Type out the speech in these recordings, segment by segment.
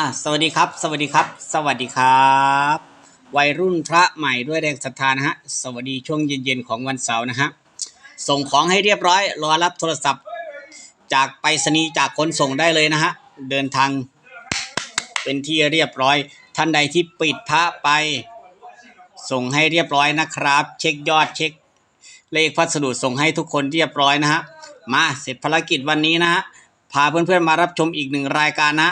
อะสวัสดีครับ สวัสดีครับ สวัสดีครับ วัยรุ่นพระใหม่ด้วยแรงศรัทธานะฮะ สวัสดีช่วงเย็นๆของวันเสาร์นะฮะ ส่งของให้เรียบร้อย รอรับโทรศัพท์ จากไปรษณีย์จากคนส่งได้เลยนะฮะ เดินทาง เป็นที่เรียบร้อย ท่านใดที่ปิดพระไป ส่งให้เรียบร้อยนะครับ เช็คยอดเช็ค เลขพัสดุส่งให้ทุกคนเรียบร้อยนะฮะ มาเสร็จภารกิจวันนี้นะฮะ พาเพื่อนๆมารับชมอีกหนึ่งรายการนะ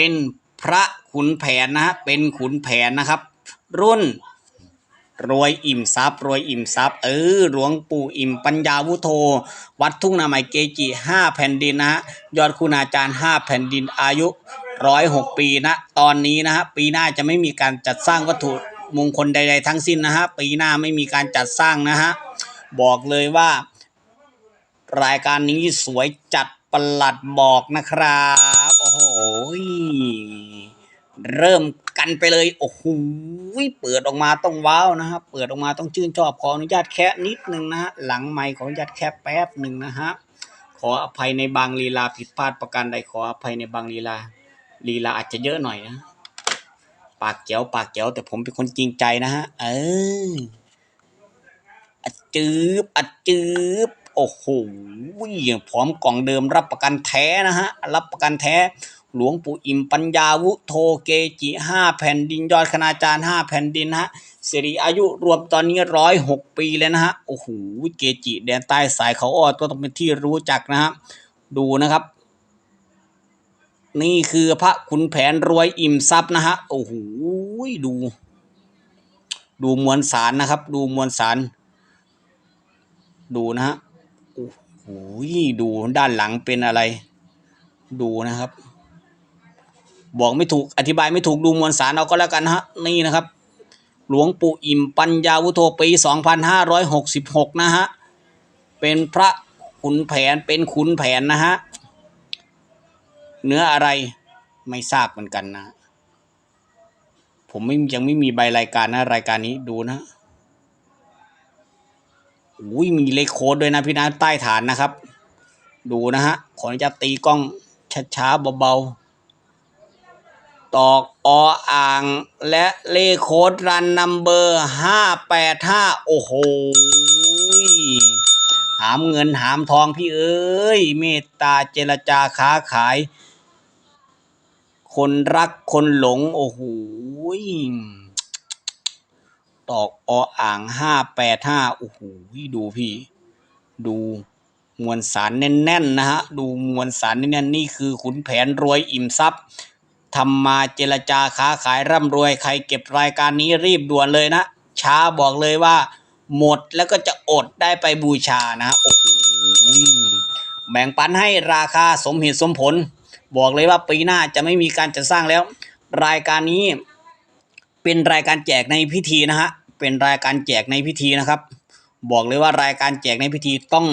เป็นพระขุนแผนนะฮะเป็นขุนแผนนะครับ รุ่นรวยอิ่มทรัพย์รวยอิ่มทรัพย์เออหลวงปู่อิ่มปัญญาวุโธ วัดทุ่งนาใหม่เกจิห้าแผ่นดินนะฮะยอดคุณอาจารย์ห้าแผ่นดินอายุร้อยหกปีนะ ตอนนี้นะฮะปีหน้าจะไม่มีการจัดสร้างวัตถุมงคลใด ๆ ทั้งสิ้นนะฮะปีหน้าไม่มีการจัดสร้างนะฮะบอกเลยว่า รายการนี้สวยจัดประหลัดบอกนะครับ เริ่มกันไปเลย โอ้โหเปิดออกมาต้องว้าวนะครับเปิดออกมาต้องชื่นชอบขออนุญาตแคะนิดนึงนะฮะ หลังไมค์ขออนุญาตแคะแป๊บหนึ่งนะฮะ ขออภัยในบางลีลาผิดพลาดประการใดขออภัยในบางลีลา ลีลาอาจจะเยอะหน่อยนะ ปากแจ๋วปากแจ๋วแต่ผมเป็นคนจริงใจนะฮะ เอออัดจืบอัดจืบโอ้โหพร้อมกล่องเดิมรับประกันแท้นะฮะ รับประกันแท้ หลวงปู่อิ่มปัญญาวุโทเกจิห้าแผ่นดินยอดคณาจารย์ห้าแผ่นดินฮะสิริอายุรวมตอนนี้ร้อยหกปีเลยนะฮะโอ้โหเกจิแดนใต้สายเขาอ้อก็ต้องเป็นที่รู้จักนะฮะดูนะครับ นี่คือพระขุนแผนรวยอิ่มทรัพย์นะฮะโอ้โหดู ดูมวลสารนะครับ ดูมวลสาร ดูนะฮะโอ้โหดูด้านหลังเป็นอะไร ดูนะครับ บอกไม่ถูกอธิบายไม่ถูกดูมวลสารเอาก็แล้วกันฮะนี่นะครับ หลวงปู่อิ่มปัญญาวุโธปี 2566 นะฮะ เป็นพระขุนแผนเป็นขุนแผนนะฮะ เนื้ออะไรไม่ทราบเหมือนกันนะ ผมไม่ยังไม่มีใบรายการนะ รายการนี้ดูนะอุ้ยมีเลขโค้ดด้วยนะพี่นะใต้ฐานนะครับ ดูนะฮะ ขออนุญาตตีกล้องช้าๆเบาๆ ตอกออ่าง และเลขโค้ดรันนัมเบอร์ห้าแปดห้าโอ้โห หามเงินหามทองพี่เอ้ย เมตตาเจรจาค้าขาย คนรักคนหลง โอ้โหตอกออ่างห้าแปดห้าโอ้โหดูพี่ ดูมวลสารแน่นๆนะฮะ ดูมวลสารแน่นๆนี่คือขุนแผนรวยอิ่มทรัพย์ ทำมาเจรจาค้าขายร่ำรวย ใครเก็บรายการนี้รีบด่วนเลยนะ ช้าบอกเลยว่า หมดแล้วก็จะอดได้ไปบูชานะโอ้โหแบ่งปันให้ราคาสมเหตุสมผล บอกเลยว่าปีหน้าจะไม่มีการจัดสร้างแล้ว รายการนี้ เป็นรายการแจกในพิธีนะฮะเป็นรายการแจกในพิธีนะครับ บอกเลยว่ารายการแจกในพิธีต้อง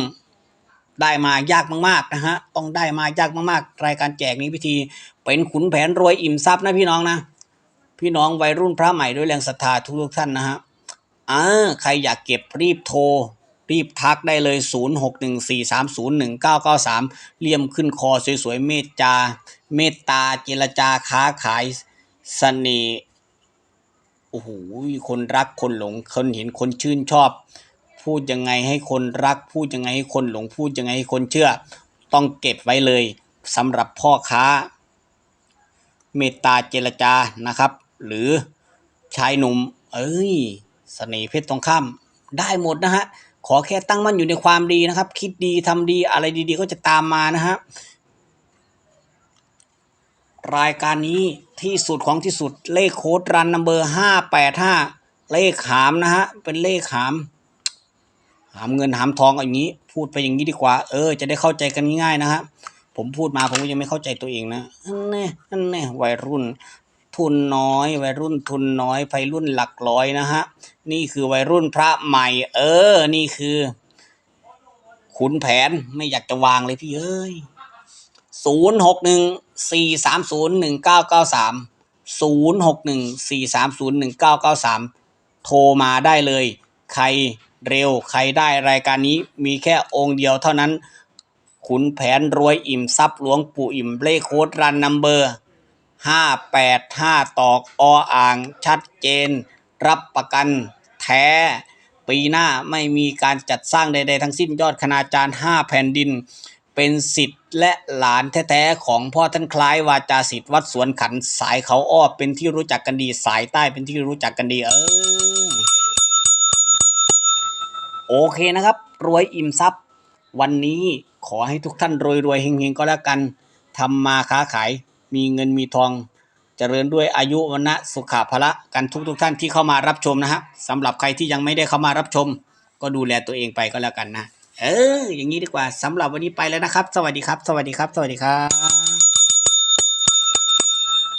ได้มายากมากๆนะฮะต้องได้มายากมากๆ รายการแจกในพิธีเป็นขุนแผนรวยอิ่มทรัพย์นะพี่น้องนะ พี่น้องวัยรุ่นพระใหม่ด้วยแรงศรัทธาทุกท่านนะฮะอ่าใครอยากเก็บรีบโทร รีบทักได้เลย 0614301993เลี่ยมขึ้นคอสวยๆเมตตาเมตตาเจรจาค้าขายสเสน่ห์โอ้โหคนรักคนหลงคนเห็นคนชื่นชอบ พูดยังไงให้คนรัก พูดยังไงให้คนหลงพูดยังไงให้คนเชื่อ ต้องเก็บไว้เลยสำหรับพ่อค้า เมตตาเจรจานะครับ หรือชายหนุ่ม เอ้ยเสน่ห์เพชรตรงข้ามได้หมดนะฮะขอแค่ตั้งมั่นอยู่ในความดีนะครับ คิดดีทำดีอะไรดีๆ ก็จะตามมานะฮะรายการนี้ที่สุดของที่สุดเลขโค้ดรันนัมเบอร์ห้าแปดห้าเลขหามนะฮะเป็นเลขหาม หามเงินหามทองอย่างนี้ พูดไปอย่างนี้ดีกว่า เออ จะได้เข้าใจกันง่ายๆนะฮะผมพูดมาผมก็ยังไม่เข้าใจตัวเองนะนั่นแน่นั่นแน่วัยรุ่น ทุนน้อย วัยรุ่นทุนน้อยวัยรุ่นหลักร้อยนะฮะนี่คือวัยรุ่นพระใหม่ เออ นี่คือ ขุนแผนไม่อยากจะวางเลยพี่เอ้ยศูนย์หกหนึ่งสี่สามศูนย์หนึ่งเก้าเก้าสามศูนย์หกหนึ่งสี่สามศูนย์หนึ่งเก้าเก้าสามโทรมาได้เลย ใคร เร็วใครได้รายการนี้มีแค่องค์เดียวเท่านั้น ขุนแผนรวยอิ่มทรัพย์หลวงปู่อิ่มเลขโค้ดรันนัมเบอร์ห้าแปดห้าตอกออ่าง ชัดเจน รับประกันแท้ ปีหน้าไม่มีการจัดสร้างใด ๆ ทั้งสิ้นยอดคณาจารย์ห้าแผ่นดิน เป็นสิทธิ์และหลานแท้ ๆ ของพ่อท่านคล้ายวาจาสิทธิ์วัดสวนขันสายเขาอ้อเป็นที่รู้จักกันดีสายใต้เป็นที่รู้จักกันดีเออ โอเคนะครับรวยอิ่มทรัพย์ วันนี้ขอให้ทุกท่านรวยรวยๆเฮงๆก็แล้วกันทำมาค้าขายมีเงินมีทองเจริญด้วยอายุวันนะสุขะพละกันทุกทุกๆท่านที่เข้ามารับชมนะฮะสำหรับใครที่ยังไม่ได้เข้ามารับชม ก็ดูแลตัวเองไปก็แล้วกันนะ เออ อย่างนี้ดีกว่าสำหรับวันนี้ไปแล้วนะครับ สวัสดีครับ สวัสดีครับ สวัสดีครับ